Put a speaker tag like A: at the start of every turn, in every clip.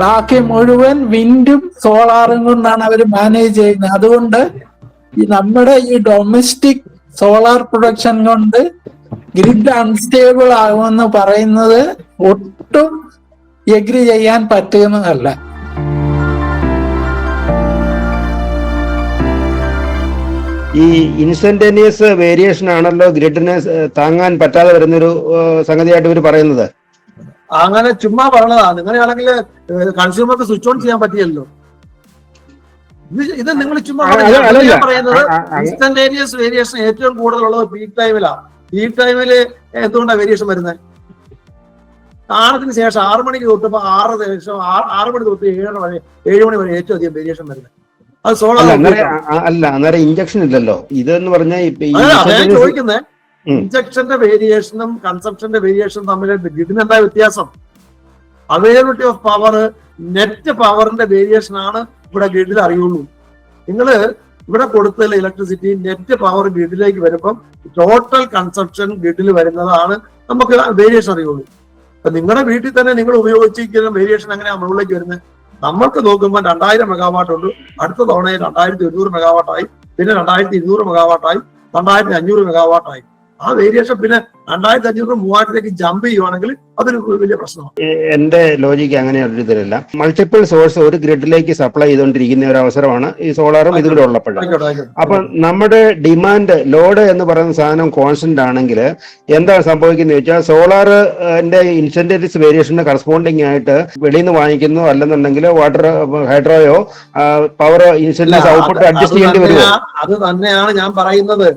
A: ബാക്കി മുഴുവൻ വിൻഡും സോളാറും കൊണ്ടാണ് അവർ മാനേജ് ചെയ്യുന്നത്. അതുകൊണ്ട് ഈ നമ്മുടെ ഈ ഡൊമസ്റ്റിക് സോളാർ പ്രൊഡക്ഷൻ കൊണ്ട് ഗ്രിഡ് അൺസ്റ്റേബിൾ ആകുമെന്ന് പറയുന്നത് ഒട്ടും എഗ്രി ചെയ്യാൻ പറ്റുന്നതല്ല.
B: ഈ ഇൻസ്റ്റന്റേനിയസ് വേരിയേഷൻ ആണല്ലോ ഗ്രിഡിനെ താങ്ങാൻ പറ്റാതെ വരുന്നൊരു സംഗതിയായിട്ട് ഇവർ പറയുന്നത്.
C: അങ്ങനെ ചുമ്മാ പറഞ്ഞതാണ് അങ്ങനെയാണെങ്കിൽ കൺസ്യൂമർക്ക് സ്വിച്ച് ഓൺ ചെയ്യാൻ പറ്റിയല്ലോ. ഇത് നിങ്ങൾ ചുമ്മാ പറയുന്നത് ഇൻസ്റ്റന്റേനിയസ് വേരിയേഷൻ ഏറ്റവും കൂടുതലുള്ളത് പീക്ക് ടൈമിലാണ് പീക്ക് ടൈമിൽ എന്തുകൊണ്ടാണ് വേരിയേഷൻ വരുന്നത് ആറത്തിന് ശേഷം ആറു മണിക്ക് തൊട്ട് ഇപ്പൊ ആറ് ശേഷം ആറ് മണി തൊട്ട് ഏഴര വരെ ഏഴ് മണി വരെ ഏറ്റവും അധികം വേരിയേഷൻ വരുന്നത് അത്
B: ആ, അല്ല അന്നേരം ഇഞ്ചക്ഷൻ ഇല്ലല്ലോ. ഇതെന്ന് പറഞ്ഞാൽ
C: ചോദിക്കുന്നത്. ഇഞ്ചക്ഷന്റെ വേരിയേഷനും കൺസെപ്ഷന്റെ വേരിയേഷനും തമ്മിൽ ഇതിന് എന്താ വ്യത്യാസം? അവൈലബിലിറ്റി ഓഫ് പവർ നെറ്റ് പവറിന്റെ വേരിയേഷൻ ആണ് ഇവിടെ ഗ്രിഡിൽ അറിയുള്ളൂ. നിങ്ങൾ ഇവിടെ കൊടുത്ത ഇലക്ട്രിസിറ്റി നെറ്റ് പവർ ഗ്രിഡിലേക്ക് വരുമ്പം ടോട്ടൽ കൺസെപ്ഷൻ ഗ്രിഡിൽ വരുന്നതാണ് നമുക്ക് വേരിയേഷൻ അറിയുള്ളൂ. അപ്പൊ നിങ്ങളുടെ വീട്ടിൽ തന്നെ നിങ്ങൾ ഉപയോഗിച്ചിരിക്കുന്ന വേരിയേഷൻ എങ്ങനെയാണ് മുകളിലേക്ക് വരുന്നത്? നമ്മൾക്ക് നോക്കുമ്പോൾ രണ്ടായിരം മെഗാവാട്ട് ഉണ്ട്. അടുത്ത തവണ രണ്ടായിരത്തി ഒരുന്നൂറ് മെഗാവാട്ടായി പിന്നെ രണ്ടായിരത്തി ഇരുന്നൂറ് മെഗാവാട്ടായി രണ്ടായിരത്തി അഞ്ഞൂറ് മെഗാവാട്ടായി ആ വേരിയേഷൻ പിന്നെ രണ്ടായിരത്തി അഞ്ഞൂറ് മൂവായിരത്തിലേക്ക് ജമ്പ് ചെയ്യുവാണെങ്കിൽ അതൊരു വലിയ പ്രശ്നമാണ്.
B: എന്റെ ലോജിക്ക് അങ്ങനെ ഒരു ഇതിലല്ല. മൾട്ടിപ്പിൾ സോഴ്സ് ഒരു ഗ്രിഡിലേക്ക് സപ്ലൈ ചെയ്തുകൊണ്ടിരിക്കുന്ന ഒരു അവസരമാണ് ഈ സോളാറും ഇതിലൂടെ
C: ഉള്ളപ്പോഴും
B: അപ്പൊ നമ്മുടെ ഡിമാൻഡ് ലോഡ് എന്ന് പറയുന്ന സാധനം കോൺസ്റ്റന്റ് ആണെങ്കിൽ എന്താണ് സംഭവിക്കുന്നത് വെച്ചാൽ സോളാറിന്റെ ഇൻസെന്റീവ്സ് വേരിയേഷന് കറസ്പോണ്ടിങ് ആയിട്ട് വെളിയിൽ നിന്ന് വാങ്ങിക്കുന്നു അല്ലെന്നുണ്ടെങ്കിൽ വാട്ടർ ഹൈഡ്രോയോ പവറോ ഇൻസെന്റീവ്സ് ഔട്ട്പുട്ട് അഡ്ജസ്റ്റ് ചെയ്യേണ്ടി
C: വരും അത് തന്നെയാണ് ഞാൻ പറയുന്നത്.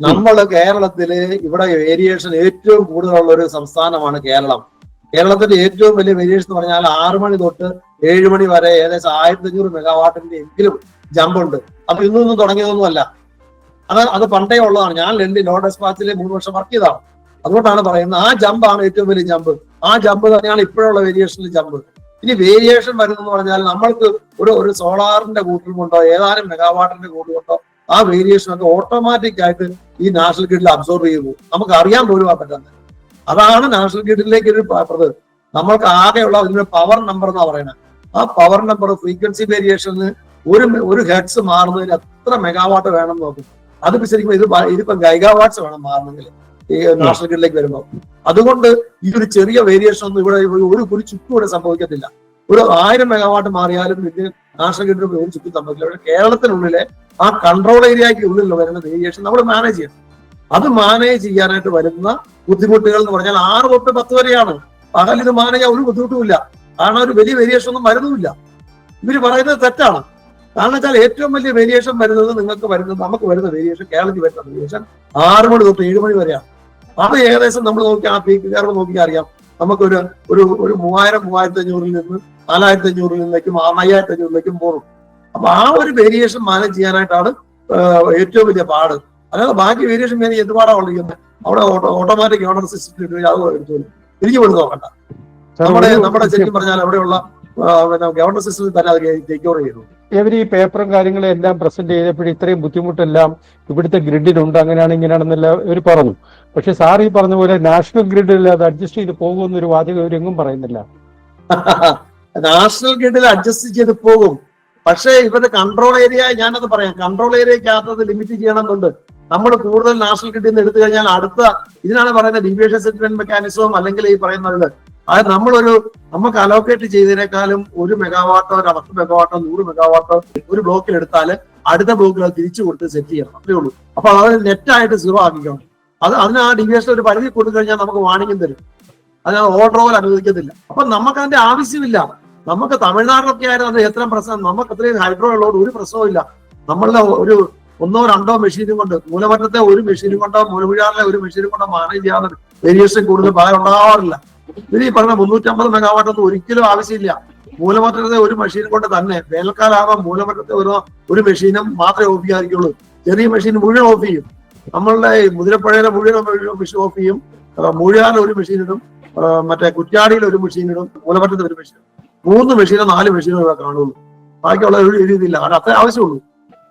C: നമ്മൾ കേരളത്തിൽ ഇവിടെ വേരിയേഷൻ ഏറ്റവും കൂടുതലുള്ള ഒരു സംസ്ഥാനമാണ് കേരളം. കേരളത്തിന്റെ ഏറ്റവും വലിയ വേരിയേഷൻ എന്ന് പറഞ്ഞാൽ ആറു മണി തൊട്ട് ഏഴ് മണി വരെ ഏകദേശം ആയിരത്തി അഞ്ഞൂറ് മെഗാവാട്ടിന്റെ എങ്കിലും ജമ്പുണ്ട് അപ്പൊ ഇന്നൊന്നും തുടങ്ങിയതൊന്നുമല്ല അത് അത് പണ്ടേ ഉള്ളതാണ്. ഞാൻ ലണ്ടി ലോ ഡെസ്പാച്ചിലെ മൂന്ന് വർഷം വർക്ക് ചെയ്തതാണ് അതുകൊണ്ടാണ് പറയുന്നത് ആ ജമ്പാണ് ഏറ്റവും വലിയ ജമ്പ് ആ ജമ്പ് തന്നെയാണ് ഇപ്പോഴുള്ള വേരിയേഷനിൽ ജമ്പ് ഇനി വേരിയേഷൻ വരുന്നെന്ന് പറഞ്ഞാൽ നമ്മൾക്ക് ഒരു ഒരു സോളാറിന്റെ കൂട്ടിൽ കൊണ്ടോ ഏതാനും മെഗാവാട്ടിന്റെ കൂട്ടിൽ കൊണ്ടോ ആ വേരിയേഷൻ ഒക്കെ ഓട്ടോമാറ്റിക് ആയിട്ട് ഈ നാഷണൽ ഗ്രിഡിൽ അബ്സോർബ് പോകും നമുക്ക് അറിയാൻ പോലും ആ പറ്റുന്നത് അതാണ് നാഷണൽ ഗ്രിഡിലേക്ക് ഒരു പ്രത് നമ്മൾക്ക് ആകെയുള്ള അതിന്റെ പവർ നമ്പർ എന്നാ പറയുന്നത് ആ പവർ നമ്പർ ഫ്രീക്വൻസി വേരിയേഷന് ഒരു ഒരു ഹെഡ്സ് മാറുന്നതിന് എത്ര മെഗാവാട്ട് വേണം നോക്കും. അത് ശരിക്കും ഇത് ഇതിപ്പോ ഗൈഗാവാട്ട്സ് വേണം മാറണമെങ്കിൽ ഈ നാഷണൽ ഗ്രിഡിലേക്ക് വരുമ്പോൾ അതുകൊണ്ട് ഈ ഒരു ചെറിയ വേരിയേഷൻ ഒന്നും ഇവിടെ ഒരു ഒരു ചുറ്റും ഇവിടെ സംഭവിക്കത്തില്ല. ഒരു ആയിരം മെഗാവാട്ട് മാറിയാലും ഇത് നാഷണൽ ഗ്രിഡിന് ഒരു ചുറ്റി ഇവിടെ കേരളത്തിനുള്ളിലെ ആ കൺട്രോൾ ഏരിയയ്ക്ക് ഉള്ളിൽ വരുന്ന വേരിയേഷൻ നമ്മൾ മാനേജ് ചെയ്യണം. അത് മാനേജ് ചെയ്യാനായിട്ട് വരുന്ന ബുദ്ധിമുട്ടുകൾ എന്ന് പറഞ്ഞാൽ ആറ് തൊട്ട് പത്ത് വരെയാണ്. പകൽ ഇത് മാനേജ് ഒരു ഒരു ബുദ്ധിമുട്ടുമില്ല. കാരണം ഒരു വലിയ വേരിയേഷൻ ഒന്നും വരുന്നുമില്ല. ഇവർ പറയുന്നത് തെറ്റാണ്. കാരണം വെച്ചാൽ ഏറ്റവും വലിയ വേരിയേഷൻ വരുന്നത് നിങ്ങൾക്ക് വരുന്നത് നമുക്ക് വരുന്ന വേരിയേഷൻ കേരളത്തിൽ വരുന്ന വേരിയേഷൻ ആറ് മണി തൊട്ട് ഏഴ് മണി വരെയാണ്. അത് ഏകദേശം നമ്മൾ നോക്കി ആ പീക്ക് കയറുമ്പോൾ നോക്കിയാൽ അറിയാം. നമുക്കൊരു ഒരു ഒരു മൂവായിരം മൂവായിരത്തി അഞ്ഞൂറിൽ നിന്ന് നാലായിരത്തി അഞ്ഞൂറിൽ നിന്നേക്കും അയ്യായിരത്തി അഞ്ഞൂറിലേക്കും പോകും. അപ്പൊ ആ ഒരു വേരിയേഷൻ മാനേജ് ചെയ്യാനായിട്ടാണ് ഏറ്റവും വലിയ പാട്. അല്ലാതെ ബാക്കി വേരിയേഷൻ മാനേജ് എന്ത് പാടാണ് ഉള്ളത് അവിടെ ഓട്ടോമാറ്റിക് ഓർഡർ സിസ്റ്റം അത് എടുത്തോളൂ. തിരിച്ചു കൊടുത്ത് നോക്കണ്ട നമ്മുടെ നമ്മുടെ ശരിക്കും പറഞ്ഞാൽ അവിടെയുള്ള ഗവർണർ സിസ്റ്റത്തിൽ തന്നെ അത് ടേക്ക് ഓവർ ചെയ്തു.
D: ഇവർ ഈ പേപ്പറും കാര്യങ്ങളും എല്ലാം പ്രസന്റ് ചെയ്തപ്പോഴും ഇത്രയും ബുദ്ധിമുട്ടെല്ലാം ഇവിടുത്തെ ഗ്രിഡിനുണ്ട് അങ്ങനെയാണ് ഇങ്ങനെയാണെന്നെല്ലാം ഇവർ പറഞ്ഞു. പക്ഷെ സാർ ഈ പറഞ്ഞ പോലെ നാഷണൽ ഗ്രിഡിൽ അത് അഡ്ജസ്റ്റ് ചെയ്ത് പോകുമെന്നൊരു വാചകം ഇവരെങ്ങും പറയുന്നില്ല.
C: നാഷണൽ ഗ്രിഡിൽ അഡ്ജസ്റ്റ് ചെയ്ത് പോകും. പക്ഷേ ഇവരുടെ കൺട്രോൾ ഏരിയ ഞാനത് പറയാം. കൺട്രോൾ ഏരിയക്കകത്ത് ലിമിറ്റ് ചെയ്യണമെന്നുണ്ട്. നമ്മൾ കൂടുതൽ നാഷണൽ ഗ്രിഡിൽ നിന്ന് എടുത്തു കഴിഞ്ഞാൽ അടുത്ത ഇതിനാണ് പറയുന്നത് ഡീവിയേഷൻ സെറ്റിൽമെന്റ് മെക്കാനിസവും അല്ലെങ്കിൽ ഈ പറയുന്നത് അത് നമ്മളൊരു നമുക്ക് അലോക്കേറ്റ് ചെയ്തതിനേക്കാളും ഒരു മെഗാവാട്ടോ ഒരു പത്ത് മെഗാവാട്ടോ നൂറ് മെഗാവാട്ടോ ഒരു ബ്ലോക്കിൽ എടുത്താൽ അടുത്ത ബ്ലോക്കിൽ അത് തിരിച്ചു കൊടുത്ത് സെറ്റ് ചെയ്യണം. അത്രേ ഉള്ളൂ. അപ്പൊ അത് നെറ്റായിട്ട് സീറോ ആക്കിക്കണം അത് അതിന് ആ ഡിവിഎസ് ഒരു പരിധി കൊടുത്തു കഴിഞ്ഞാൽ നമുക്ക് വാണിംഗും തരും. അതിന് ഓർഡർ പോലെ അനുവദിക്കത്തില്ല. അപ്പൊ നമുക്ക് അതിന്റെ ആവശ്യമില്ല. നമുക്ക് തമിഴ്നാട്ടിലൊക്കെ ആയിരുന്നു അത് എത്ര പ്രശ്നം. നമുക്ക് അത്രയും ഹൈഡ്രോ ഉള്ളതുകൊണ്ട് ഒരു പ്രശ്നവും ഇല്ല. നമ്മളുടെ ഒരു ഒന്നോ രണ്ടോ മെഷീനും കൊണ്ട് മൂലമറ്റത്തെ ഒരു മെഷീനും കൊണ്ടോ മൂലപുഴാറിലെ ഒരു മെഷീനും കൊണ്ടോ മാനേജ് ചെയ്യാതെ വേരിയേഷൻ കൂടുതൽ ഭാഗം ഉണ്ടാവാറില്ല. ഇതിന് ഈ പറഞ്ഞ മുന്നൂറ്റമ്പത് മെഗാവാട്ട് ഒന്നും ഒരിക്കലും ആവശ്യമില്ല. മൂലമറ്റത്തെ ഒരു മെഷീൻ കൊണ്ട് തന്നെ വേനൽക്കാലാകുമ്പോൾ മൂലമറ്റത്തെ ഒരു ഒരു മെഷീനും മാത്രമേ ഓഫ് ചെയ്യാതിരിക്കുള്ളൂ. ചെറിയ മെഷീൻ മുഴുവൻ ഓഫ് ചെയ്യും. നമ്മളുടെ മുതിരപ്പുഴയിലെ മുഴുവൻ മെഷീൻ ഓഫ് ചെയ്യും. മുഴുവാനും ഒരു മെഷീനിടും മറ്റേ കുറ്റ്യാടിയിൽ ഒരു മെഷീനിടും മൂലമറ്റത്തെ ഒരു മെഷീൻ മൂന്ന് മെഷീനോ നാല് മെഷീനോ ഇവിടെ കാണുള്ളൂ. ബാക്കിയുള്ള ഒരു രീതിയില്ല കാരണം അത്രേ ആവശ്യമുള്ളൂ.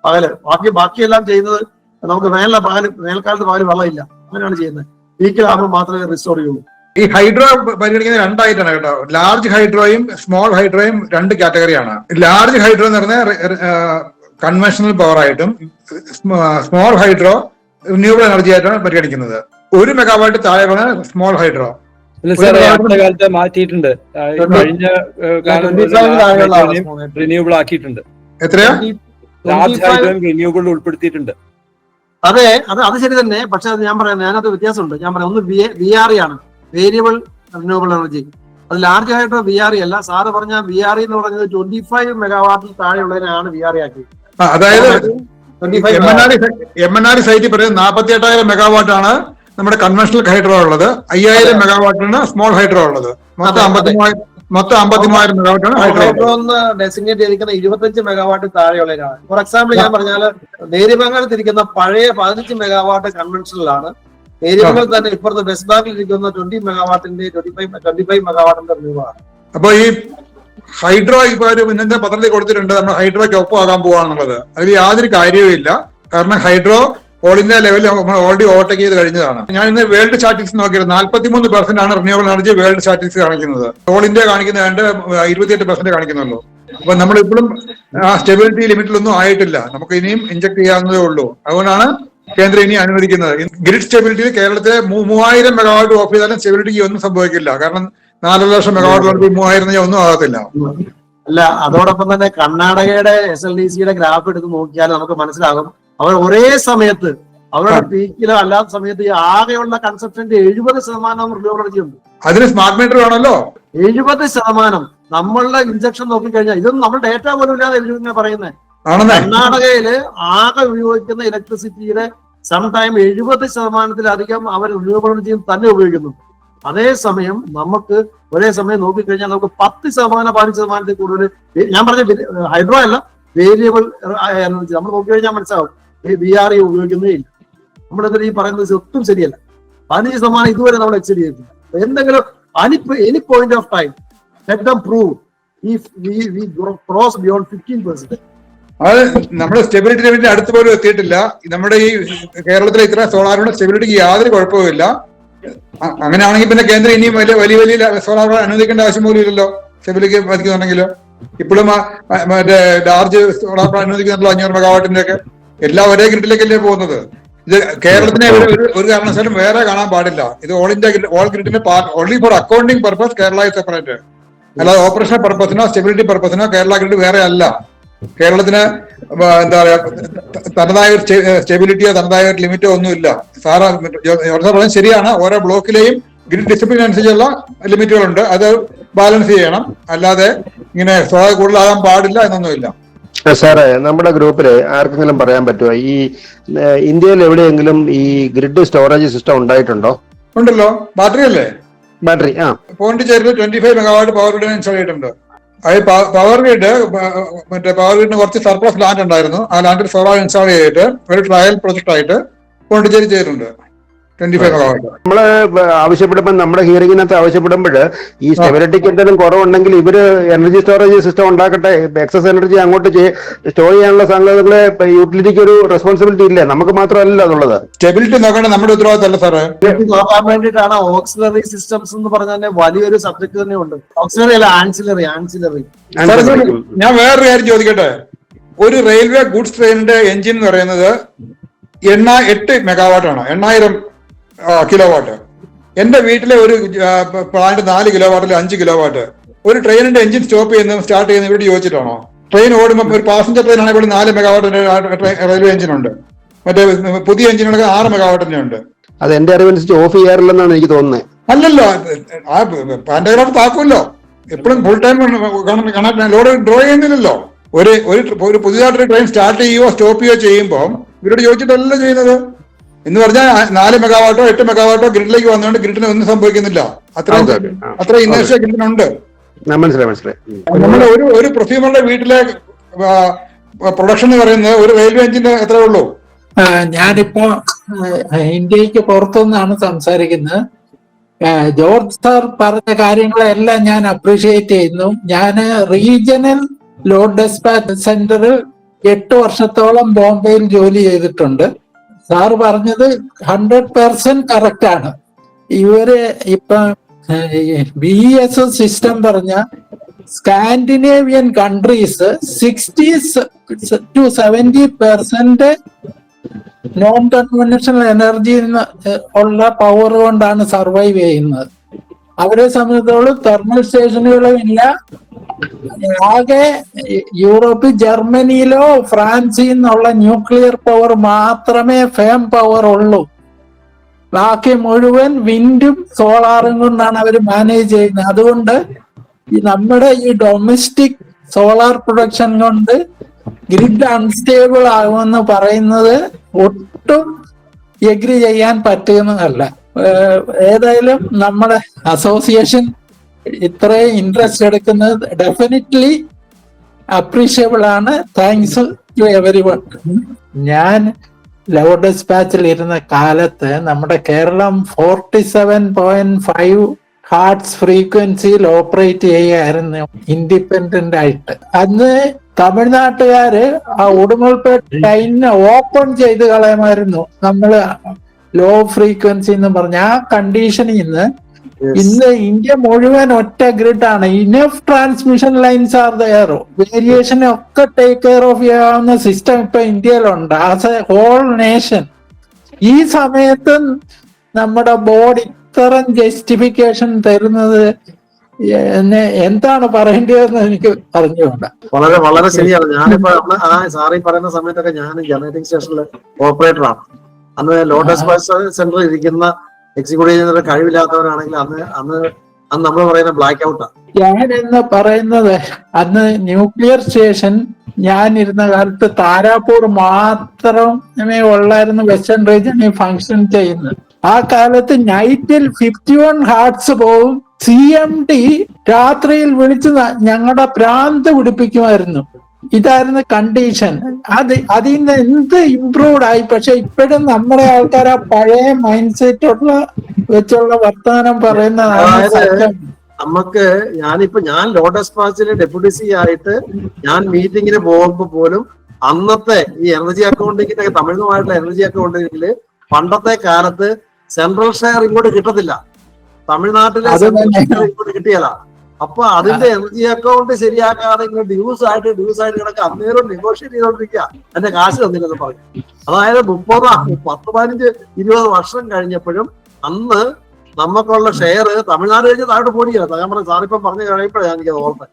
C: പകൽ. ബാക്കി ബാക്കിയെല്ലാം ചെയ്യുന്നത് നമുക്ക് വേനല പകൽ വേനൽക്കാലത്ത് പകൽ വെള്ളമില്ല. അങ്ങനെയാണ് ചെയ്യുന്നത്. പീക്കിലാകുമ്പോൾ മാത്രമേ റിസ്റ്റോർ ചെയ്യുള്ളൂ.
E: ഈ ഹൈഡ്രോ പരിഗണിക്കുന്നത് രണ്ടായിട്ടാണ് കേട്ടോ. ലാർജ് ഹൈഡ്രോയും സ്മോൾ ഹൈഡ്രോയും രണ്ട് കാറ്റഗറിയാണ് ലാർജ് ഹൈഡ്രോ എന്ന് പറഞ്ഞാൽ കൺവെൻഷണൽ പവർ ആയിട്ടും സ്മോൾ ഹൈഡ്രോ റിന്യൂവബിൾ എനർജി ആയിട്ടാണ് പരിഗണിക്കുന്നത്. ഒരു മെഗാവാട്ട് താഴെയാണ് സ്മോൾ ഹൈഡ്രോ
F: കാലത്ത് മാറ്റിയിട്ടുണ്ട്. കഴിഞ്ഞ റിന്യൂവബിൾ ആക്കിയിട്ടുണ്ട്.
E: എത്രയാ?
F: ലാർജ് ഹൈഡ്രോയും റിന്യൂവബിൾ ഉൾപ്പെടുത്തിയിട്ടുണ്ട്.
C: അതെ അത് അത് ശരി തന്നെ. പക്ഷെ അത് ഞാൻ പറയാം ഞാനത് വ്യത്യാസമുണ്ട്. ഞാൻ പറയാം ഒന്ന് വി ആർ ആണ്. വേരിയബിൾ റിന്യൂവബിൾ എനർജി അത് ലാർജ് ആയിട്ട് വി ആർ അല്ല. സാറ് പറഞ്ഞ വി ആർ എന്ന് പറഞ്ഞത് ട്വന്റി ഫൈവ് മെഗാവാട്ടിൽ താഴെയുള്ളതിനാണ് വി ആർ ആക്കി
E: ആ, അതായത് എം എൻ ആർ സൈറ്റിൽ പറയുന്നത് നാൽപ്പത്തി എട്ടായിരം മെഗാവാട്ട് ആണ് നമ്മുടെ കൺവെൻഷണൽ ഹൈഡ്രോ ഉള്ളത്. അയ്യായിരം മെഗാവാട്ടാണ് സ്മോൾ ഹൈഡ്രോ ഉള്ളത്. മൊത്തം അമ്പത്തി മൂവായിരം മൊത്തം മെഗാവാട്ടാണ് ഹൈഡ്രോ.
C: ഡെസിഗ്നേറ്റ് ചെയ്തിരിക്കുന്ന ഇരുപത്തഞ്ച് മെഗാവാട്ട് താഴെയുള്ളതിനാണ്. ഫോർ എക്സാമ്പിൾ ഞാൻ പറഞ്ഞാൽ നേരിമംഗലത്ത് ഇരിക്കുന്ന പഴയ പതിനഞ്ച് മെഗാവാട്ട് കൺവെൻഷനിലാണ് നേരിമംഗൽ തന്നെ ഇപ്പുറത്ത് വെസ്റ്റ് ബാങ്കിൽ ഇരിക്കുന്ന ട്വന്റി മെഗാവാട്ടിന്റെ ട്വന്റി ഫൈവ് ട്വന്റി ഫൈവ് മെഗാവാട്ടിന്റെ റിന്യൂവാണ്
E: അപ്പൊ ഈ ഹൈഡ്രോ ഇപ്പൊ ഇന്നത്തെ പത്രത്തിൽ കൊടുത്തിട്ടുണ്ട് നമ്മൾ ഹൈഡ്രോയ്ക്ക് ഒപ്പം ആകാൻ പോവാന്നുള്ളത്. അതിൽ യാതൊരു കാര്യവും ഇല്ല. കാരണം ഹൈഡ്രോ ഓൾ ഇന്ത്യ ലെവലിൽ നമ്മൾ ഓൾറെഡി ഓവർടേക്ക് ചെയ്ത് കഴിഞ്ഞതാണ്. ഞാൻ ഇന്ന് വേൾഡ് സ്റ്റാറ്റിക്സ് നോക്കിയത് നാൽപ്പത്തിമൂന്ന് പെർസെന്റ് ആണ് റിന്യൂവൽ എനർജി വേൾഡ് സ്റ്റാറ്റിക്സ് കാണിക്കുന്നത്. ഓൾ ഇന്ത്യ കാണിക്കുന്ന രണ്ട് ഇരുപത്തിയെട്ട് പെർസെന്റ് കാണിക്കുന്നുള്ളൂ. അപ്പൊ നമ്മൾ ഇപ്പോഴും ആ സ്റ്റെബിലിറ്റി ലിമിറ്റിലൊന്നും ആയിട്ടില്ല. നമുക്ക് ഇനിയും ഇഞ്ചക്ട് ചെയ്യാവുന്നതേ ഉള്ളൂ. അതുകൊണ്ടാണ് കേന്ദ്രം ഇനി അനുവദിക്കുന്നത്. ഗ്രിഡ് സ്റ്റെബിലിറ്റിയിൽ കേരളത്തിലെ മൂവായിരം മെഗാവാട്ട് ഓഫ് ചെയ്താലും സ്റ്റെബിലിറ്റിക്ക് ഒന്നും സംഭവിക്കില്ല. കാരണം നാലര ലക്ഷം മെഗാവാട്ട് മൂവായിരം ഒന്നും ആകത്തില്ല.
C: അല്ല അതോടൊപ്പം തന്നെ കർണാടകയുടെ എസ് എൽ ഡി സിയുടെ ഗ്രാഫ് എടുത്ത് നോക്കിയാൽ നമുക്ക് മനസ്സിലാകും. അവർ ഒരേ സമയത്ത് അവരുടെ പീക്കിലോ അല്ലാത്ത സമയത്ത് ഈ ആകെയുള്ള കൺസപ്ഷന്റെ എഴുപത് ശതമാനം റിന്യൂവബിൾ എനർജി ഉണ്ട്
E: അതിന് സ്മാർട്ട് മീറ്റർ വേണമല്ലോ?
C: എഴുപത് ശതമാനം. നമ്മളുടെ ഇഞ്ചക്ഷൻ നോക്കിക്കഴിഞ്ഞാൽ ഇതൊന്നും നമ്മൾ ഡേറ്റ പോലും ഇല്ലാതെ പറയുന്നത് കർണാടകയിൽ ആകെ ഉപയോഗിക്കുന്ന ഇലക്ട്രിസിറ്റിയുടെ സം ടൈം എഴുപത് ശതമാനത്തിലധികം അവർ റിന്യൂവബിൾ എനർജിയും തന്നെ ഉപയോഗിക്കുന്നുണ്ട് അതേസമയം നമുക്ക് ഒരേ സമയം നോക്കിക്കഴിഞ്ഞാൽ നമുക്ക് പത്ത് ശതമാനം പതിനഞ്ച് ശതമാനത്തിൽ കൂടുതൽ ഞാൻ പറഞ്ഞ ഹൈഡ്രോ അല്ല വേരിയബിൾ എനർജി നമ്മൾ നോക്കിക്കഴിഞ്ഞാൽ മനസ്സിലാവും ബി ആർ ഇ ഉപയോഗിക്കുന്നേ ഇല്ല. നമ്മളിതിൽ ഈ പറയുന്നത് ഒട്ടും ശരിയല്ല. പതിനഞ്ച് ശതമാനം ഇതുവരെ നമ്മൾ എക്സീഡ് ചെയ്തിട്ടില്ല. എന്തെങ്കിലും any any point of time let them prove ഈ ക്രോസ് ബിയോണ്ട് ഫിഫ്റ്റീൻ പെർസെന്റ്
E: അത് നമ്മുടെ സ്റ്റെബിലിറ്റി ലെവലിന്റെ അടുത്ത് പോലും എത്തിയിട്ടില്ല. നമ്മുടെ ഈ കേരളത്തിലെ ഇത്ര സോളാറുകളുടെ സ്റ്റെബിലിറ്റിക്ക് യാതൊരു കുഴപ്പമില്ല അങ്ങനെ അങ്ങനെയാണെങ്കിൽ പിന്നെ കേന്ദ്രം ഇനിയും വലിയ വലിയ വലിയ സോളാറുകൾ അനുവദിക്കേണ്ട ആവശ്യം പോലും ഇല്ലല്ലോ. സ്റ്റെബിലിറ്റി ബാധിക്കുന്നുണ്ടെങ്കിലോ. ഇപ്പോഴും മറ്റേ ലാർജ് സോളാർ അനുവദിക്കുന്നുണ്ടല്ലോ അഞ്ഞൂറ് മെഗാവാട്ടിന്റെ ഒക്കെ. എല്ലാം ഒരേ ഗ്രിഡിലേക്കല്ലേ പോകുന്നത്. ഇത് കേരളത്തിനെ ഒരു ഒരു- കാരണവശാലും വേറെ കാണാൻ പാടില്ല. ഇത് all India all ഗ്രിഡിന്റെ part only for accounting purpose Kerala separate അല്ലാതെ ഓപ്പറേഷൻ പർപ്പസിനോ സ്റ്റെബിലിറ്റി പർപ്പസിനോ കേരള ഗ്രിഡ് വേറെ അല്ല. കേരളത്തിന് എന്താ പറയാ തനതായ ഒരു സ്റ്റെബിലിറ്റിയോ തനതായ ഒരു ലിമിറ്റോ ഒന്നുമില്ല. സാറ് ജോർജ് പറഞ്ഞത് ശരിയാണ്. ഓരോ ബ്ലോക്കിലെയും ഗ്രിഡ് ഡിസിപ്ലിൻ അനുസരിച്ചുള്ള ലിമിറ്റുകളുണ്ട്. അത് ബാലൻസ് ചെയ്യണം. അല്ലാതെ ഇങ്ങനെ സോളാർ കൂടുതലാകാൻ പാടില്ല എന്നൊന്നുമില്ല.
B: സാറേ നമ്മുടെ ഗ്രൂപ്പിൽ ആർക്കെങ്കിലും പറയാൻ പറ്റുമോ? ഈ ഇന്ത്യയിൽ എവിടെയെങ്കിലും ഈ ഗ്രിഡ് സ്റ്റോറേജ് സിസ്റ്റം ഉണ്ടായിട്ടുണ്ടോ?
E: ഉണ്ടല്ലോ. ബാറ്ററി അല്ലേ?
B: ബാറ്ററി ആ.
E: പോണ്ടിച്ചേരിയിൽ twenty five megawatt power install ചെയ്തിട്ടുണ്ട്. അത് പവർ ഗ്രിഡ് മറ്റേ പവർ ഗ്രിഡിന് കുറച്ച് സർപ്ലസ് ലാൻഡ് ഉണ്ടായിരുന്നു. ആ ലാൻഡിൽ സോളാർ ഇൻസ്റ്റാൾ ചെയ്തിട്ട് ഒരു ട്രയൽ പ്രൊജക്ട് ആയിട്ട് പോണ്ടിച്ചേരി ചെയ്തിട്ടുണ്ട്.
B: നമ്മൾ ആവശ്യപ്പെടുമ്പോൾ നമ്മുടെ ഹിയറിംഗിനകത്ത് ആവശ്യപ്പെടുമ്പോൾ ഈ സ്റ്റെബിലിറ്റിക്ക് എന്തെങ്കിലും കുറവുണ്ടെങ്കിൽ ഇവർ എനർജി സ്റ്റോറേജ് സിസ്റ്റം ഉണ്ടാക്കട്ടെ എക്സസ് എനർജി അങ്ങോട്ട് സ്റ്റോർ ചെയ്യാനുള്ള സംഗതികളെ യൂട്ടിലിറ്റിക്ക് ഒരു റെസ്പോൺസിബിലിറ്റി ഇല്ല? നമുക്ക് മാത്രമല്ല അതുള്ളത്.
E: സ്റ്റെബിലിറ്റി നോക്കേണ്ട നമ്മുടെ ഉത്തരവാദിത്തമല്ല സാറേ
C: നോക്കാൻ വേണ്ടിയിട്ടാണ് ഓക്സിലറി സിസ്റ്റംസ് എന്ന് പറഞ്ഞ തന്നെ വലിയൊരു സബ്ജക്ട് തന്നെ ഉണ്ട് ഓക്സിലറി അല്ല ആൻസിലറി ആൻസിലറി
E: ഞാൻ വേറൊരു കാര്യം ചോദിക്കട്ടെ? ഒരു റെയിൽവേ ഗുഡ്സ് ട്രെയിനിന്റെ എഞ്ചിൻ എന്ന് പറയുന്നത് എണ്ണ എട്ട് മെഗാവാട്ട് ആണ്. എണ്ണായിരം കിലോ വാട്ട് എന്റെ വീട്ടിലെ ഒരു പ്ലാന്റ് നാല് കിലോ വാട്ടിൽ അഞ്ച് കിലോ വാട്ട് ഒരു ട്രെയിനിന്റെ എഞ്ചിൻ സ്റ്റോപ്പ് ചെയ്യുന്നതും സ്റ്റാർട്ട് ചെയ്യുന്നതും ഇവിടെ ചോദിച്ചിട്ടാണോ? ട്രെയിൻ ഓടുമ്പോൾ ഒരു പാസഞ്ചർ ട്രെയിൻ ആണെങ്കിൽ ഇവിടെ നാല് മെഗാവാട്ടിന്റെ റെയിൽവേ എഞ്ചിൻ ഉണ്ട്. മറ്റേ പുതിയ എഞ്ചിനുകൾ ആറ് മെഗാവാട്ടിന്റെ ഉണ്ട്.
B: അത് എന്റെ അറിവനുസരിച്ച് ഓഫ് ചെയ്യാറില്ലെന്നാണ് എനിക്ക് തോന്നുന്നത്
E: അല്ലല്ലോ ആ പാൻഡഗ്രാഫ് താക്കുമല്ലോ. എപ്പോഴും ഫുൾ ടൈം ലോഡ് ഡ്രോ ചെയ്യുന്നില്ലല്ലോ. ഒരു ഒരു പുതിയതായിട്ട് ഒരു പുതിയതായിട്ടൊരു ട്രെയിൻ സ്റ്റാർട്ട് ചെയ്യുകയോ സ്റ്റോപ്പ് ചെയ്യുകയോ ചെയ്യുമ്പോൾ ഇവരോട് ചോദിച്ചിട്ടല്ല ചെയ്യുന്നത്? എന്ന് പറഞ്ഞാൽ നാല് മെഗാവാട്ടോ എട്ട് മെഗാവാട്ടോ ഗ്രിഡിലേക്ക് വന്നുകൊണ്ട് ഗ്രിഡിന് ഒന്നും സംഭവിക്കുന്നില്ല.
B: അത്ര.
E: അത്ര ഇനേഴ്ഷ്യ ഗ്രിഡിനുണ്ട്
B: മനസ്സിലായി മനസ്സിലായി.
E: നമ്മുടെ ഒരു ഒരു പ്രൊഫ്യൂമറുടെ വീട്ടിലെ പ്രൊഡക്ഷൻ എന്ന് പറയുന്നത് ഒരു റെയിൽവേ എഞ്ചിന്റെ എത്രയേ ഉള്ളൂ.
A: ഞാനിപ്പോ ഇന്ത്യയ്ക്ക് പുറത്തുനിന്നാണ് സംസാരിക്കുന്നത്. ജോർജ് സാർ പറഞ്ഞ കാര്യങ്ങളെല്ലാം ഞാൻ അപ്രീഷിയേറ്റ് ചെയ്യുന്നു. ഞാൻ റീജിയണൽ ലോഡ് ഡെസ്പാച്ച് സെന്ററിൽ എട്ട് വർഷത്തോളം ബോംബെയിൽ ജോലി ചെയ്തിട്ടുണ്ട്. സാർ പറഞ്ഞത് ഹൺഡ്രഡ് പെർസെന്റ് കറക്റ്റ് ആണ്. ഇവർ ഇപ്പൊ ബി എസ് സിസ്റ്റം പറഞ്ഞ Scandinavian countries sixty to seventy percent non conventional energy ഉള്ള പവർ കൊണ്ടാണ് സർവൈവ് ചെയ്യുന്നത്. അവരെ സംബന്ധിച്ചോളം തെർമൽ സ്റ്റേഷനുകളും ഇല്ല ആകെ യൂറോപ്പ് ജർമ്മനിയിലോ ഫ്രാൻസിൽ നിന്നുള്ള ന്യൂക്ലിയർ പവർ മാത്രമേ ഫേം പവർ ഉള്ളൂ. ബാക്കി മുഴുവൻ വിൻഡും സോളാറും കൊണ്ടാണ് അവർ മാനേജ് ചെയ്യുന്നത്. അതുകൊണ്ട് ഈ നമ്മുടെ ഈ ഡൊമസ്റ്റിക് സോളാർ പ്രൊഡക്ഷൻ കൊണ്ട് ഗ്രിഡ് അൺസ്റ്റേബിൾ ആകുമെന്ന് പറയുന്നത് ഒട്ടും എഗ്രി ചെയ്യാൻ പറ്റുന്നതല്ല. ഏതായാലും നമ്മുടെ അസോസിയേഷൻ ഇത്രയും ഇൻട്രസ്റ്റ് എടുക്കുന്നത് ഡെഫിനറ്റ്ലി അപ്രീഷിയബിൾ ആണ്. താങ്ക്സ് ടു എവരി വൺ ഞാൻ ലവ് ഡിസ്പാച്ചിൽ ഇരുന്ന കാലത്ത് നമ്മുടെ Keralam forty seven point five hertz ഫ്രീക്വൻസിയിൽ ഓപ്പറേറ്റ് ചെയ്യായിരുന്നു ഇൻഡിപെൻഡന്റ് ആയിട്ട്. അന്ന് തമിഴ്നാട്ടുകാര് ആ ഉടുമൽപേട്ട് ലൈനിനെ ഓപ്പൺ ചെയ്ത് കളയുമായിരുന്നു. നമ്മൾ ലോ ഫ്രീക്വൻസി എന്ന് പറഞ്ഞ ആ കണ്ടീഷനിൽ നിന്ന് ഇന്ന് ഇന്ത്യ മുഴുവൻ ഒറ്റ ഗ്രിഡ് ആണ്. Enough transmission lines are there variation ഒക്കെ ടേക്ക് കെയർ ഓഫ് ചെയ്യാവുന്ന സിസ്റ്റം ഇപ്പൊ ഇന്ത്യയിലുണ്ട്. ആസ് എ ഹോൾ നേഷൻ ഈ സമയത്ത് നമ്മുടെ ബോർഡ് ഇത്തരം ജസ്റ്റിഫിക്കേഷൻ തരുന്നത് എന്നെ എന്താണ് പറയേണ്ടതെന്ന് എനിക്ക് പറഞ്ഞുകൊണ്ട്
C: വളരെ വളരെ ശരിയാണ്. ഞാനിപ്പോ ആ സാറി പറയുന്ന സമയത്തൊക്കെ ഞാൻ ജനറേറ്റിംഗ് സ്റ്റേഷനിൽ ഓപ്പറേറ്ററാണ് അന്ന് ലോട്ടസ് ബസ് സെന്ററിൽ ഇരിക്കുന്ന എക്സിക്യൂട്ടീവ് എഞ്ചിനീയർ കഴിവില്ലാത്തവരാണെങ്കിൽ അന്ന് അന്ന് അന്ന് നമ്മൾ പറയുന്ന ബ്ലാക്ക് ഔട്ടാണ്
A: ഞാൻ എന്ന് പറയുന്നത് അന്ന് ന്യൂക്ലിയർ സ്റ്റേഷൻ ഞാൻ ഇരുന്ന കാലത്ത് താരാപൂർ മാത്രമേ ഉള്ളായിരുന്നു വെസ്റ്റേൺ റീജിയനിൽ ഫങ്ഷൻ ചെയ്യുന്നത്. ആ കാലത്ത് നൈറ്റിൽ ഫിഫ്റ്റി വൺ ഹാർട്സ് പോവും. സി എം ടി രാത്രിയിൽ വിളിച്ച് ഞങ്ങളുടെ പ്രാന്ത് പിടിപ്പിക്കുമായിരുന്നു. ഇതായിരുന്നു കണ്ടീഷൻ അത് അതിൽ നിന്ന് എന്ത് ഇംപ്രൂവ്ഡ് ആയി? പക്ഷെ ഇപ്പോഴും നമ്മുടെ ആൾക്കാർ ആ പഴയ മൈൻഡ് സെറ്റ് ഉള്ള വെച്ചുള്ള വർത്തമാനം പറയുന്നതാണ്
C: നമുക്ക് ഞാനിപ്പോ ഞാൻ ലോട്ടസ് പാർട്ടിയിലെ ഡെപ്യൂട്ടി സി ആയിട്ട് ഞാൻ മീറ്റിങ്ങിന് പോകുമ്പോ പോലും അന്നത്തെ ഈ എനർജി അക്കൗണ്ടിങ്ങിന്റെ തമിഴ്നാട്ടിലെ എനർജി അക്കൗണ്ടിങ്ങിൽ പണ്ടത്തെ കാലത്ത് സെൻട്രൽ ഷെയർ ഇങ്ങോട്ട് കിട്ടത്തില്ല. തമിഴ്നാട്ടിലെ സെൻട്രൽ ഷെയർ ഇങ്ങോട്ട് കിട്ടിയല്ല അപ്പൊ അതിന്റെ എനർജി അക്കൗണ്ട് ശരിയാക്കാതെ ഇങ്ങനെ ഡ്യൂസ് ആയിട്ട് ഡ്യൂസ് ആയിട്ട് കിടക്കുക അന്നേരം നെഗോഷിയേറ്റ് ചെയ്തോണ്ടിരിക്കുക എന്റെ കാശ് തന്നില്ലെന്ന് പറഞ്ഞു. അതായത് മുപ്പത് പത്ത് പതിനഞ്ച് ഇരുപത് വർഷം കഴിഞ്ഞപ്പോഴും അന്ന് നമുക്കുള്ള ഷെയർ തമിഴ്നാട് കഴിഞ്ഞ് താഴോട്ട് പോടിയില്ല ഞാൻ പറഞ്ഞു സാറിപ്പം പറഞ്ഞു കഴിയുമ്പോഴാണ് എനിക്ക് ഓർമ്മ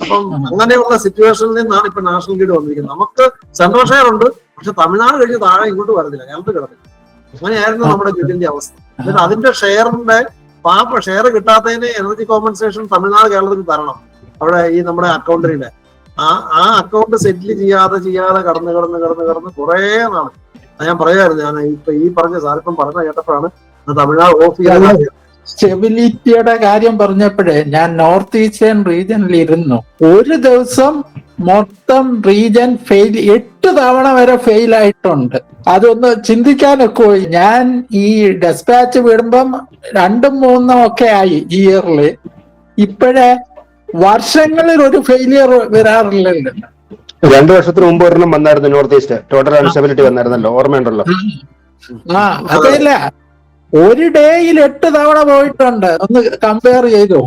C: അപ്പം അങ്ങനെയുള്ള സിറ്റുവേഷനിൽ നിന്നാണ് ഇപ്പൊ നാഷണൽ ഗ്രിഡ് വന്നിരിക്കുന്നത്. നമുക്ക് സെൻട്രൽ ഷെയർ ഉണ്ട് പക്ഷെ തമിഴ്നാട് കഴിഞ്ഞ് താഴെ ഇങ്ങോട്ട് വരുന്നില്ല കേരളത്തിൽ കിടന്നില്ല അങ്ങനെയായിരുന്നു നമ്മുടെ ഗ്രിഡിന്റെ അവസ്ഥ. എന്നിട്ട് അതിന്റെ ഷെയറിന്റെ പാപ്പ ഷെയർ കിട്ടാത്തതിന് എനർജി കോമ്പൻസേഷൻ തമിഴ്നാട് കേരളത്തിൽ തരണം. അവിടെ ഈ നമ്മുടെ അക്കൗണ്ടിന്റെ ആ ആ അക്കൗണ്ട് സെറ്റിൽ ചെയ്യാതെ ചെയ്യാതെ കടന്ന് കടന്ന് കടന്ന് കടന്ന് കുറേ നാളെ. ഞാൻ പറയായിരുന്നു ഞാൻ ഇപ്പൊ ഈ പറഞ്ഞ സാറിപ്പം പറഞ്ഞ കേട്ടപ്പോഴാണ് തമിഴ്നാട് ഓഫ് ചെയ്ത
A: സ്റ്റെബിലിറ്റിയുടെ കാര്യം പറഞ്ഞപ്പോഴേ ഞാൻ നോർത്ത് ഈസ്റ്റേൺ റീജിയനിൽ ഇരുന്നു. ഒരു ദിവസം മൊത്തം റീജൻ ഫെയിൽ എട്ട് തവണ വരെ ഫെയിൽ ആയിട്ടുണ്ട്. അതൊന്ന് ചിന്തിക്കാനൊക്കെ പോയി. ഞാൻ ഈ ഡെസ്പാച്ച് വിടുമ്പം രണ്ടും മൂന്നും ഒക്കെ ആയി ഇയറിൽ ഇപ്പോഴേ വർഷങ്ങളിൽ ഒരു ഫെയിലിയർ വരാറില്ലല്ലോ.
B: രണ്ടു വർഷത്തിന് മുമ്പ് ഒരെണ്ണം വന്നായിരുന്നു നോർത്ത് ഈസ്റ്റ് ടോട്ടൽ അൺസ്റ്റബിലിറ്റി വന്നായിരുന്നല്ലോ. ഓർമ്മയുണ്ടല്ലോ.
A: ആ അതല്ല? ഒരു ഡേയിൽ എട്ട് തവണ പോയിട്ടുണ്ട്. ഒന്ന് കമ്പയർ ചെയ്തോ?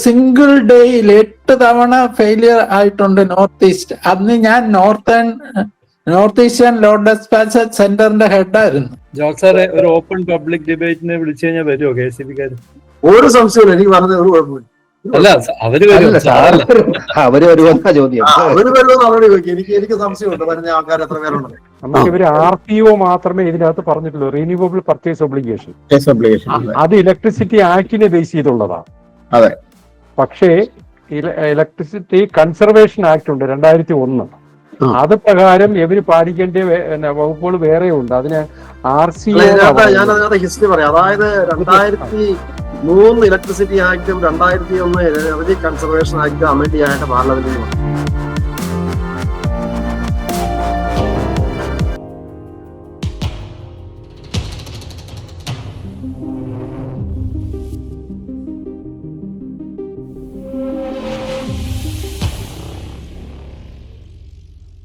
A: സിംഗിൾ ഡേയിൽ എട്ട് തവണ ഫെയിലിയർ ആയിട്ടുണ്ട് നോർത്ത് ഈസ്റ്റ് അന്ന് ഞാൻ northern north eastern load despatch സെന്ററിന്റെ ഹെഡായിരുന്നു
F: സാറെ ഒരു ഓപ്പൺ പബ്ലിക് ഡിബേറ്റിനെ വിളിച്ചു കഴിഞ്ഞാൽ വരുമോ കെ സി ബിക്കാർ
C: ഒരു സംശയമില്ല എനിക്ക് പറഞ്ഞത് ഒരു കുഴപ്പമില്ല
F: അല്ല അവർ
B: അവർ ഒരു വന്ന ചോദ്യം?
C: അവർ വരുമെന്ന് അവരോട് ചോദിക്കും. എനിക്ക് എനിക്ക് സംശയമുണ്ട്. വരുന്ന ആൾക്കാർ എത്ര പേരുണ്ട്?
D: നമുക്ക് ഇവർ ആർ പി ഒ മാത്രമേ ഇതിനകത്ത് പറഞ്ഞിട്ടുള്ളൂ. റിന്യൂവബിൾ പർച്ചേസ് ഒബ്ലിഗേഷൻ അത് ഇലക്ട്രിസിറ്റി ആക്ടിനെ ബേസ് ചെയ്തുള്ളതാണ്
B: അതെ.
D: പക്ഷേ ഇലക്ട്രിസിറ്റി കൺസർവേഷൻ ആക്ട് ഉണ്ട് രണ്ടായിരത്തി ഒന്ന്. അത് പ്രകാരം ഇവർ പാലിക്കേണ്ട വകുപ്പുകൾ വേറെ ഉണ്ട് അതിന് ആർ സി
C: ഞാൻ ഹിസ്റ്ററി പറയാം. അതായത് രണ്ടായിരത്തി മൂന്ന് ഇലക്ട്രിസിറ്റി ആക്ടും രണ്ടായിരത്തി ഒന്ന് എനർജി കൺസർവേഷൻ ആക്ടും അമെൻഡ് ചെയ്യാനായിട്ട് പാർലമെന്റിൽ വന്നു.